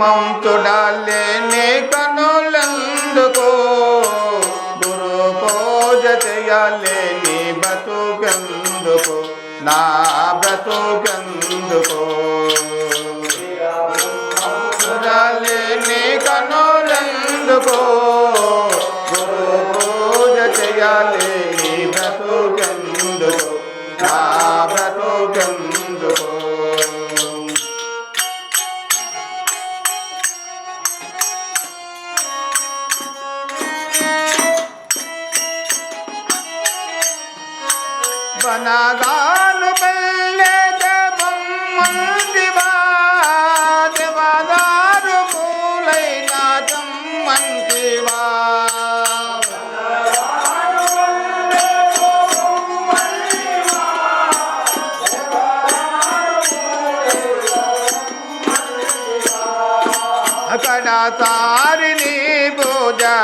బ్రహ్మం తుడాలేని కనులందుకో గురు పూజ చేయలేని బతుకెందుకు నా బ్రతుకెందుకో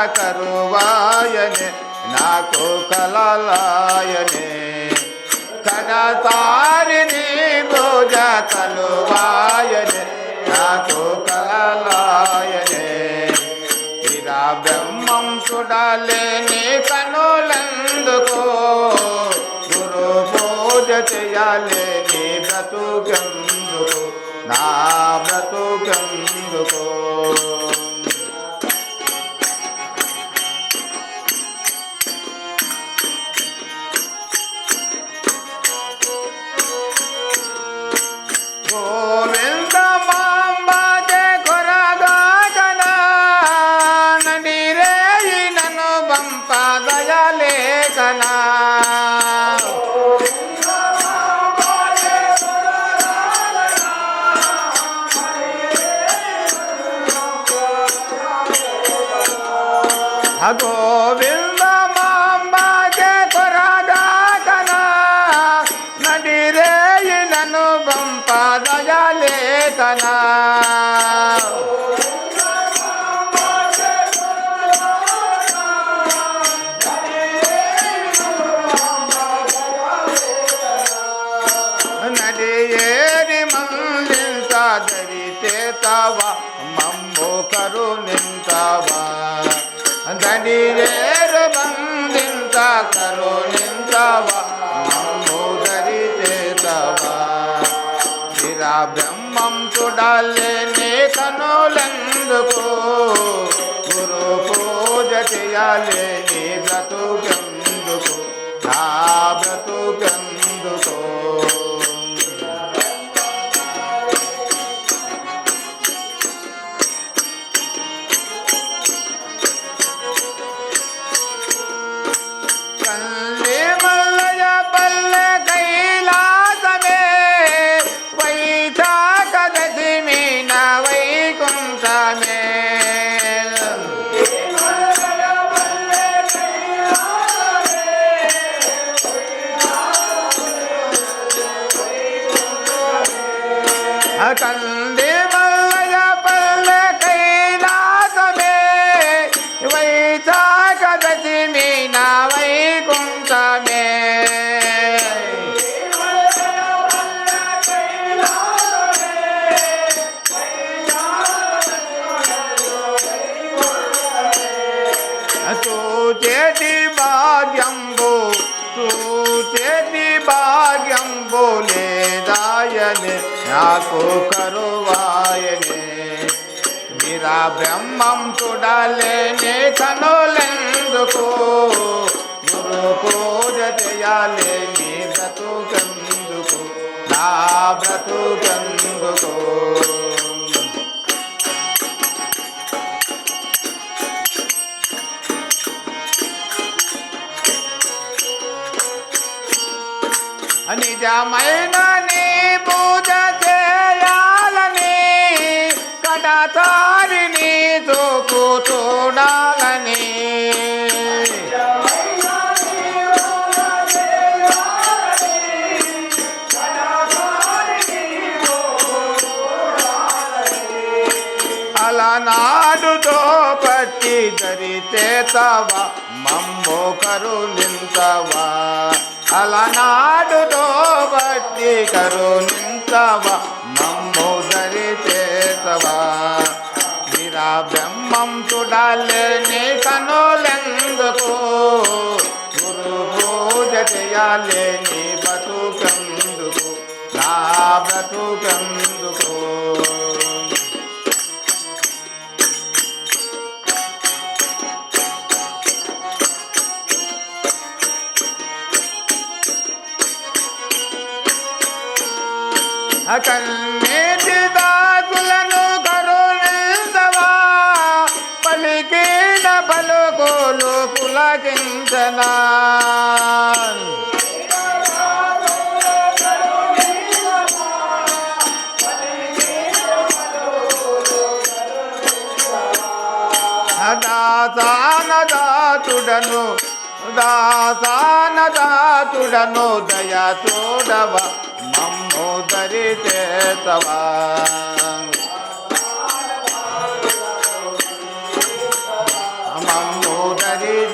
కరువాయనే నాకు కలలాయనే. కడ తారిని పూజ కలువాయనే నాకు కలలాయనే. ఇరా బ్రహ్మం చూడలేని కనులందుకో? గురు పూజ చేయాలేని బ్రతుకెందుకు? నా బ్రతుకెందుకో? బ్రహ్మం చూడాలేని తనులందుకు? గురు పూజ చేయాలేని బ్రతుకెందుకు? నా నాకు కరువాయనే. మీరా బ్రహ్మం చూడాలేనే కనులెందుకు? గురు పూజ చేయాలేని బ్రతుకెందుకు? నా బ్రతుకెందుకు? నిజమైన నీ పూజ అలనాడుతో పట్టి దరిచేతవా మమ్మో కరుణింతవా? అలనాడుతో పట్టి కరుణింతవా? మమ్మో దరిచేతవా చూడలేని కనులెందుకు? గురు పూజ చేయాలేని బతుకెందుకు? నా బ్రతుకెందుకు? కన్నీటి దాకులను కరుణించవా పలికిన పలుకులు పులకించనా? దాసానదాతుడను దాసానదాతుడను దయ చూడవ మమ్ము దరి చేతవా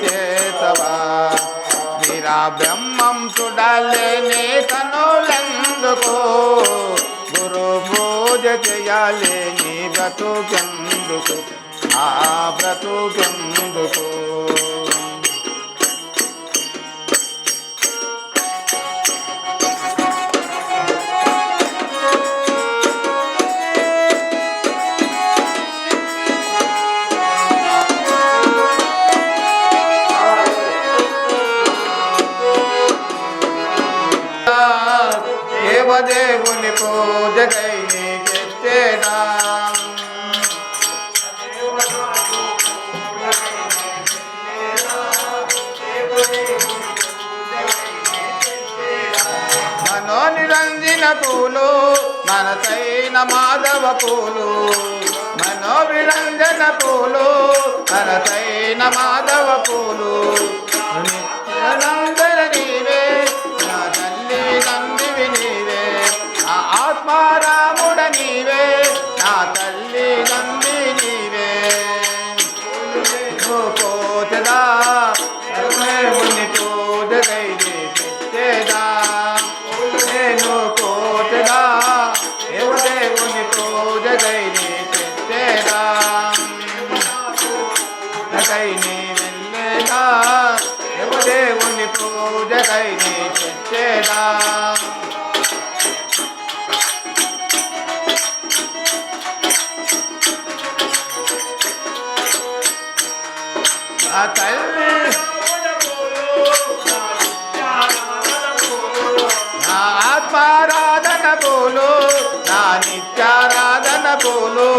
చేతవా? మీరా బ్రహ్మం చూడలేని కనులెందుకు గురు పూజ చేయాలేని బ్రతుకెందుకు? ఆ బ్రతుకెందుకు? మనసైన పూలు మనసైన మాధవ పూలు మనోవిరంజన పూలు మనసైన మాధవ పూలు. నిత్యానందర దేవదేవుని పూజకై తల్లి నా ఆత్మారాధన పోలు నా నిత్యారాధన పోలు.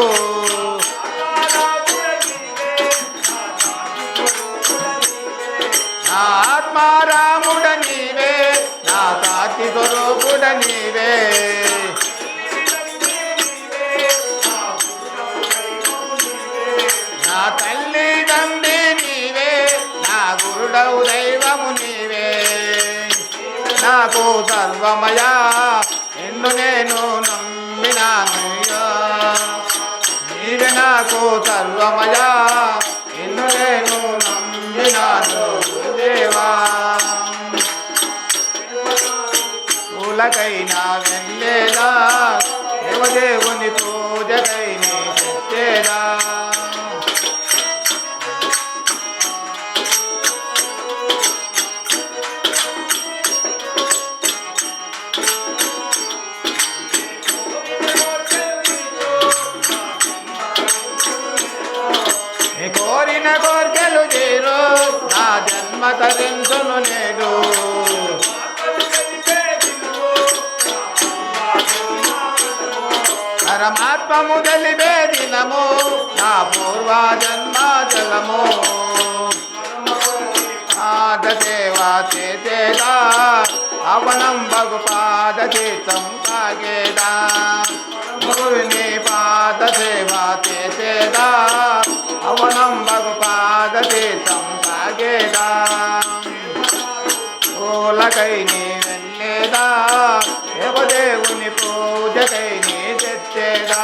సీతారాముడ నీవే నా సాక్షి స్వరూపుడ నీవే. నా తల్లి తండ్రి నీవే నా గురుడవు దైవము నీవే. నాకు సర్వమయా నిన్ను నేను నమ్మినాను నీవే నాకు సర్వమయా నిన్ను నేను నమ్మినాను. పూలకైనా వెళ్ళేదా? దేవదేవుని పూజకై చెప్పేదా కోరిన కోర్కెలు తీరు నా జన్మ తరించును పరమాత్మము తెలిపే దినము నా పూర్వ జన్మ జలము పాద చేసేదా. అవనం బగు పాద తీర్థం కాగేదా. గురుని పాద సేవా చేసేదా. అవనం బగు పాద తీర్థం కాగేదా. పూలకై నీ వెళ్ళేదా. దేవదేవుని పూజకై నీ తెచ్చేదా